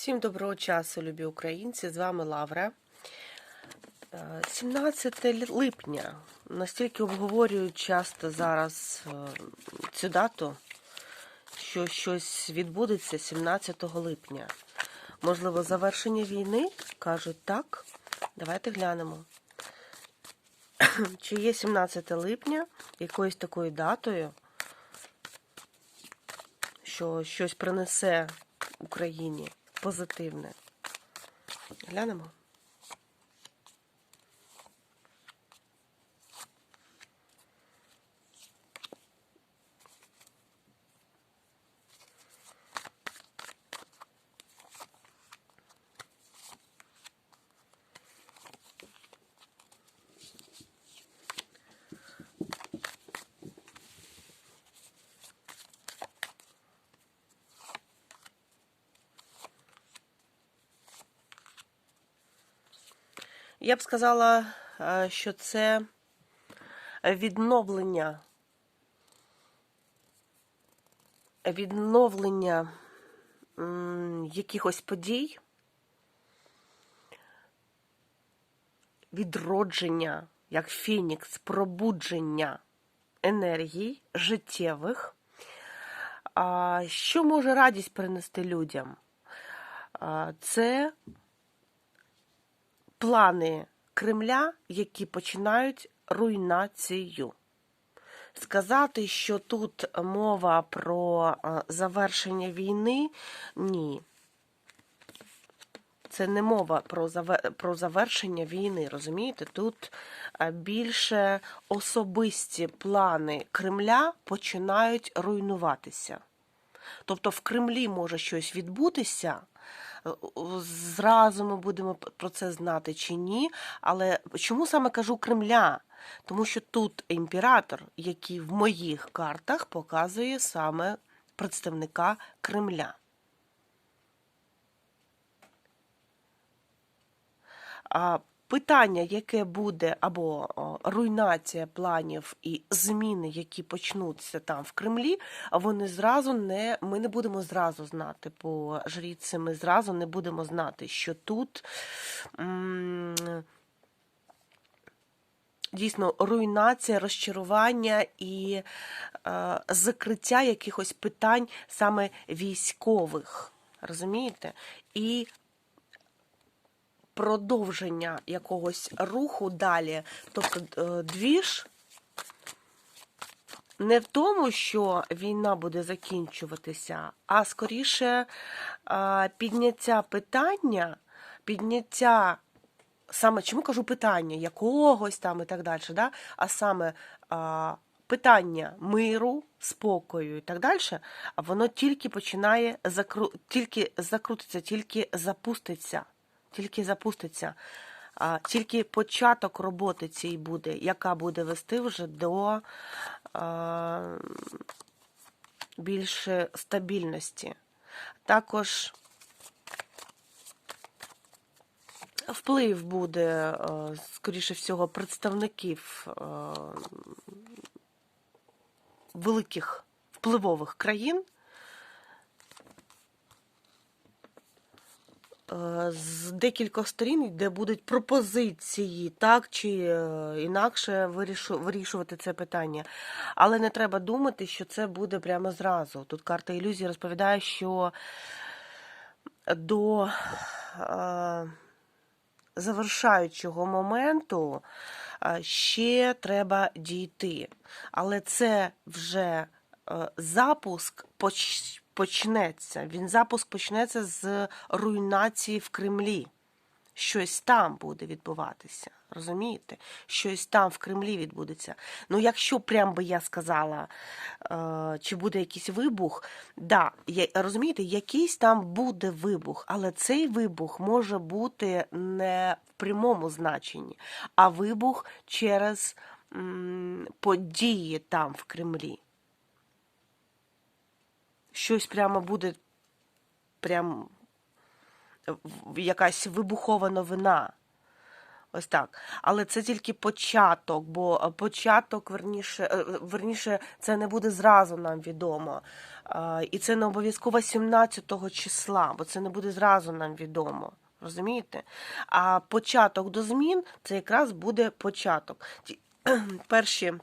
Всім доброго часу, любі українці! З вами Лавра. Е, 17 липня. Настільки обговорюють часто зараз е, цю дату, що щось відбудеться 17 липня. Можливо, завершення війни? Кажуть так. Давайте глянемо. Чи є 17 липня якоюсь такою датою, що щось принесе Україні позитивне. Глянемо. Я б сказала, е, що це відновлення, відновлення якихось подій, відродження, як фінікс, пробудження енергій життєвих. Що може радість принести людям? Це плани Кремля, які починають руйнацію. Сказати, що тут мова про е, завершення війни, ні. Це не мова про завершення війни, розумієте? Тут е, більше особисті плани Кремля починають руйнуватися. Тобто в Кремлі може щось відбутися. Зразу ми будемо про це знати чи ні. Але чому саме кажу Кремля? Тому що тут імператор, який в моїх картах показує саме представника Кремля. А питання, яке буде, або руйнація планів і зміни, які почнуться там в Кремлі, вони зразу не ми не будемо зразу знати по жріці, ми зразу не будемо знати, що тут. Дійсно, руйнація, розчарування і е, закриття якихось питань саме військових. Розумієте? І продовження якогось руху далі. Тобто е, двіж не в тому, що війна буде закінчуватися, а скоріше е, підняття питання, підняття. Саме чому кажу питання якогось там і так далі, да? а саме питання миру, спокою і так далі, воно тільки починає тільки закрутиться, тільки запуститься, тільки запуститься. Тільки початок роботи цієї буде, яка буде вести вже до а, більш стабільності. Також вплив буде, скоріше всього, представників великих впливових країн з декількох сторін, де будуть пропозиції, так чи е, інакше вирішувати це питання. Але не треба думати, що це буде прямо зразу. Тут карта ілюзії розповідає, що до е, завершаючого моменту е, ще треба дійти. Але це вже е, запуск почнеться. Він запуск почнеться з руйнації в Кремлі. Щось там буде відбуватися. Розумієте? Щось там в Кремлі відбудеться. Ну, якщо прям би я сказала, е, чи буде якийсь вибух, да, розумієте, якийсь там буде вибух, але цей вибух може бути не в прямому значенні, а вибух через події там в Кремлі. Щось прямо буде прям якась вибухова новина. Ось так. Але це тільки початок, бо е, початок, верніше, е, верніше, це не буде зразу нам відомо. Е, І це не обов'язково 17 числа, бо це не буде зразу нам відомо. Розумієте? А початок до змін це якраз буде початок. Перші,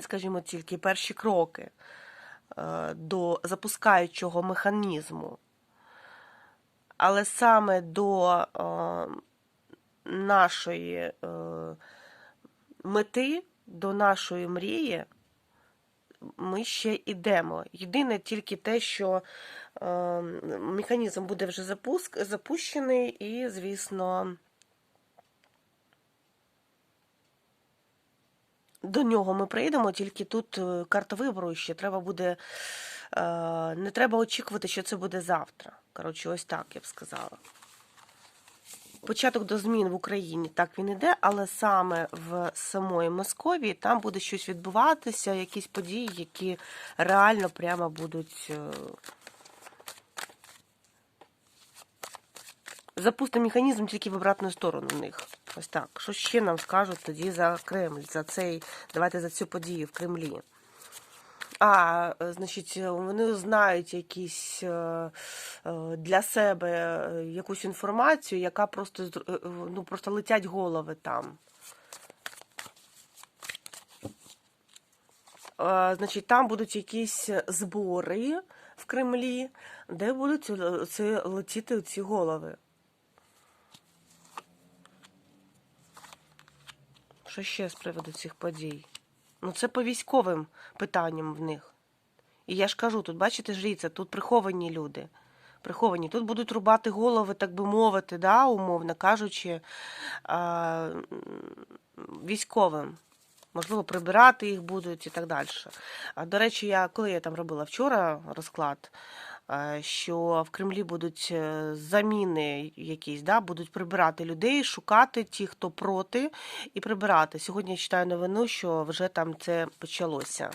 скажімо, тільки перші кроки е, до запускаючого механізму. Але саме до е, нашої е, мети, до нашої мрії ми ще йдемо. Єдине тільки те, що е, механізм буде вже запуск, запущений, і, звісно, до нього ми прийдемо, тільки тут е, карта вибору ще треба буде. е, Не треба очікувати, що це буде завтра. Коротше, ось так я б сказала. Початок до змін в Україні так він іде, але саме в самої Московії там буде щось відбуватися, якісь події, які реально прямо будуть. е, Запустимо механізм тільки в обратну сторону в них. Ось так. Що ще нам скажуть тоді за Кремль, за цей, давайте за цю подію в Кремлі. А, е, значить, вони знають якісь е, е, для себе якусь інформацію, яка просто ну, просто летять голови там. Значить, там будуть якісь збори в Кремлі, де будуть летіти ці голови. Що ще з приводу цих подій? Ну, це по військовим питанням в них. І я ж кажу, тут, бачите, жріця, тут приховані люди. Приховані. Тут будуть рубати голови, так би мовити, да, умовно кажучи, військовим. Можливо, прибирати їх будуть і так далі. А, до речі, я коли я там робила вчора розклад, що в Кремлі будуть е, заміни якісь, да, будуть прибирати людей, шукати ті, хто проти, і прибирати. Сьогодні я читаю новину, що вже там це почалося.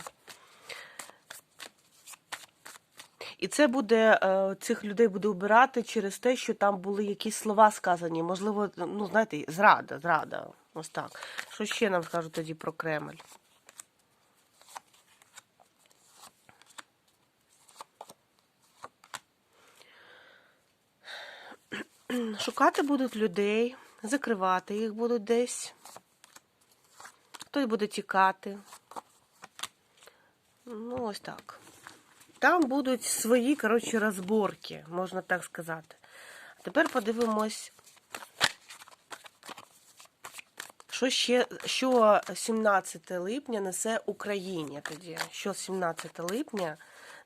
І це буде е, цих людей буде обирати через те, що там були якісь слова сказані. Можливо, ну знаєте, зрада, зрада. Ось так. Що ще нам скажуть тоді про Кремль? Шукати будуть людей, закривати їх будуть десь. Хтось буде тікати. Ну, ось так. Там будуть свої, коротше, розборки, можна так сказати. А тепер подивимось, що ще, що 17 липня несе Україні тоді. Що 17 липня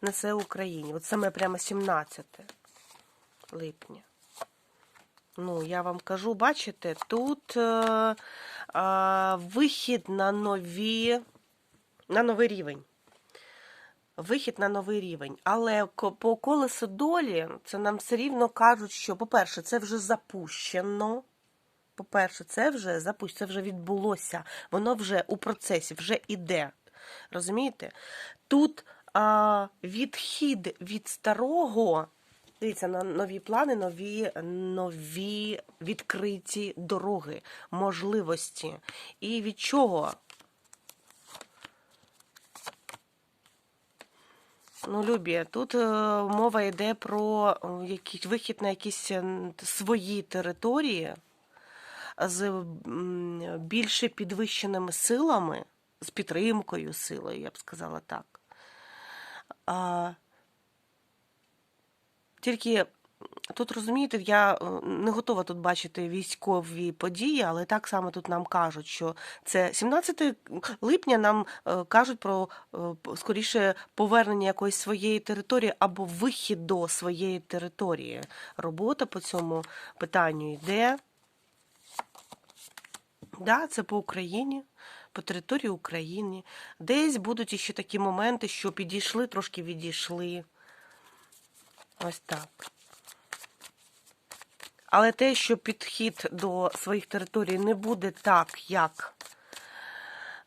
несе Україні. От саме прямо 17 липня. Ну, я вам кажу, бачите, тут е, е, вихід на нові, на новий рівень. Вихід на новий рівень. Але по колесу долі це нам все рівно кажуть, що, по-перше, це вже запущено. По-перше, це вже запущено, це вже відбулося. Воно вже у процесі, вже іде. Розумієте? Тут а, відхід від старого. Дивіться, на нові плани, нові, нові відкриті дороги, можливості. І від чого? Ну, Любі, тут е, мова йде про е, якийсь вихід на якісь е, свої території з більше підвищеними силами, з підтримкою силою, я б сказала так. Тільки тут розумієте, я е, не готова тут бачити військові події, але так само тут нам кажуть, що це 17 липня нам е, кажуть про е, скоріше повернення якоїсь своєї території або вихід до своєї території. Робота по цьому питанню йде. Да, це по Україні, по території України. Десь будуть іще такі моменти, що підійшли, трошки відійшли. Ось так. Але те, що підхід до своїх територій не буде так, як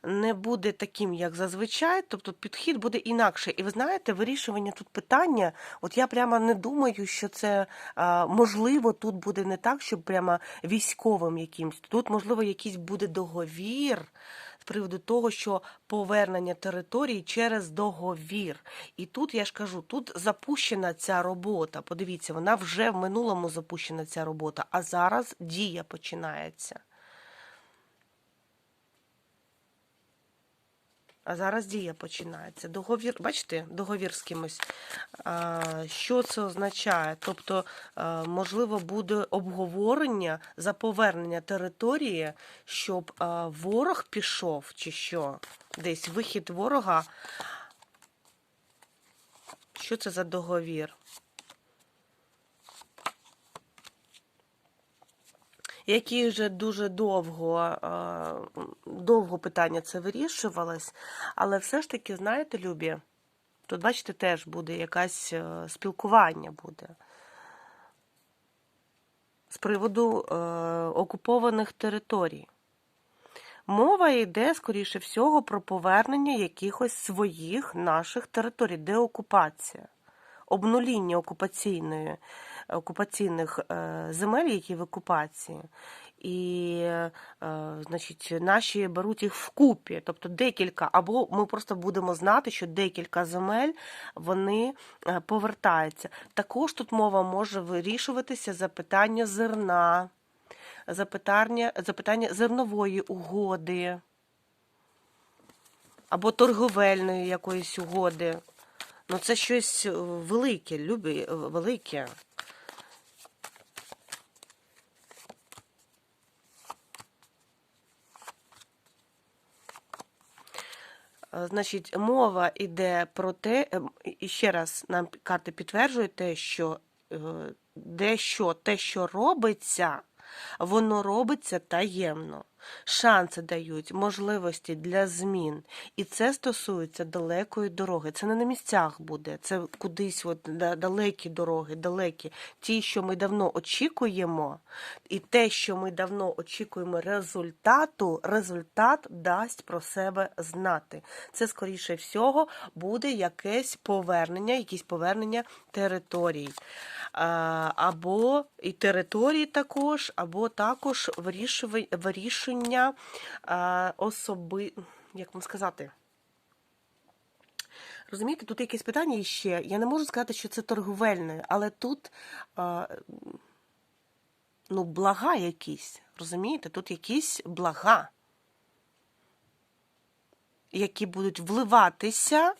не буде таким, як зазвичай, тобто підхід буде інакше. І ви знаєте, вирішування тут питання, от я прямо не думаю, що це можливо тут буде не так, щоб прямо військовим якимсь. Тут, можливо, якийсь буде договір з приводу того, що повернення території через договір. І тут я ж кажу, тут запущена ця робота. Подивіться, вона вже в минулому запущена ця робота, а зараз дія починається. А зараз дія починається. Договір, бачите, договір з кимось. Що це означає? Тобто, а, можливо, буде обговорення за повернення території, щоб а, ворог пішов, чи що? Десь вихід ворога. Що це за договір? Які вже дуже довго, довго питання це вирішувалось, але все ж таки, знаєте, Любі, тут, бачите, теж буде якесь е, спілкування буде. З приводу е, окупованих територій. Мова йде, скоріше всього, про повернення якихось своїх наших територій, де окупація, обнуління окупаційної окупаційних е, земель, які в окупації, і е, значить, наші беруть їх вкупі, тобто декілька, або ми просто будемо знати, що декілька земель вони е, повертаються. Також тут мова може вирішуватися за питання зерна, запитання, запитання зернової угоди. Або торговельної якоїсь угоди. Ну, це щось велике, любі, велике. Значить, мова йде про те, ем, і ще раз нам карти підтверджують те, що е, дещо те, що робиться, воно робиться таємно. Шанси дають, можливості для змін. І це стосується далекої дороги. Це не на місцях буде, це кудись от, далекі дороги, далекі. Ті, що ми давно очікуємо, і те, що ми давно очікуємо результату, результат дасть про себе знати. Це, скоріше всього, буде якесь повернення, якісь повернення територій. Або і території також, або також вирішення вирішення особи, як вам сказати? Розумієте, тут якесь питання іще. Я не можу сказати, що це торговельне, але тут ну, блага якісь. Розумієте, тут якісь блага, які будуть вливатися,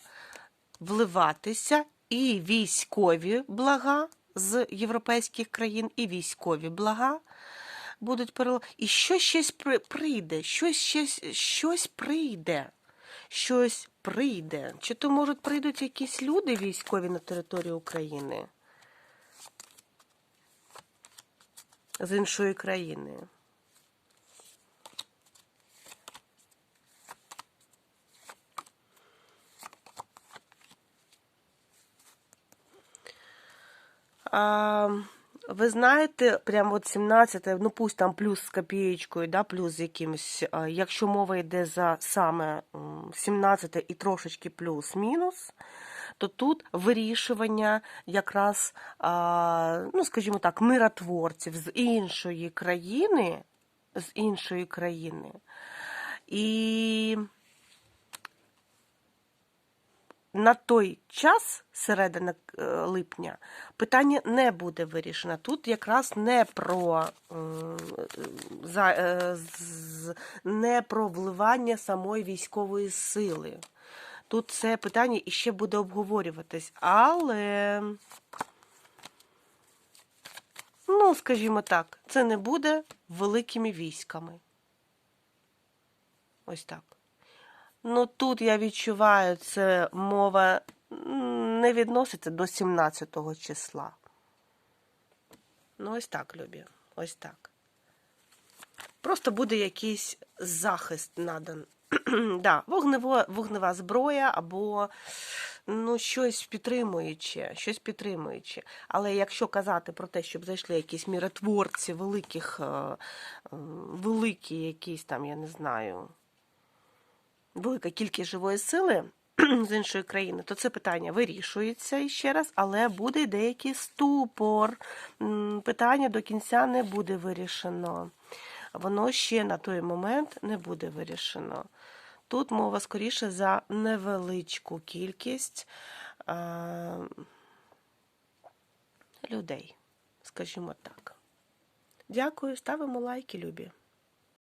вливатися і військові блага з європейських країн, і військові блага будуть перел... І що щось прийде, щось, щось, щось прийде. Щось прийде. Чи то, можуть, прийдуть якісь люди військові на територію України з іншої країни? А... Ви знаєте, прямо от 17, ну пусть там плюс з копієчкою, да, плюс з якимось, якщо мова йде за саме 17 і трошечки плюс-мінус, то тут вирішування якраз, ну, скажімо так, миротворців з іншої країни, з іншої країни. І на той час, середина е, липня, питання не буде вирішено. Тут якраз не про е, не про вливання самої військової сили. Тут це питання іще буде обговорюватись, але, ну, скажімо так, це не буде великими військами. Ось так. Ну тут я відчуваю, це мова не відноситься до 17 числа. Ну, ось так, Любі, ось так. Просто буде якийсь захист надан. да, вогнево, Вогнева зброя або ну, щось підтримуюче, щось підтримуюче. Але якщо казати про те, щоб зайшли якісь міротворці великих, е, великі якісь там, я не знаю велика кількість живої сили з іншої країни, то це питання вирішується іще раз, але буде деякий ступор. Питання до кінця не буде вирішено. Воно ще на той момент не буде вирішено. Тут мова скоріше за невеличку кількість е, людей, скажімо так. Дякую, ставимо лайки, любі.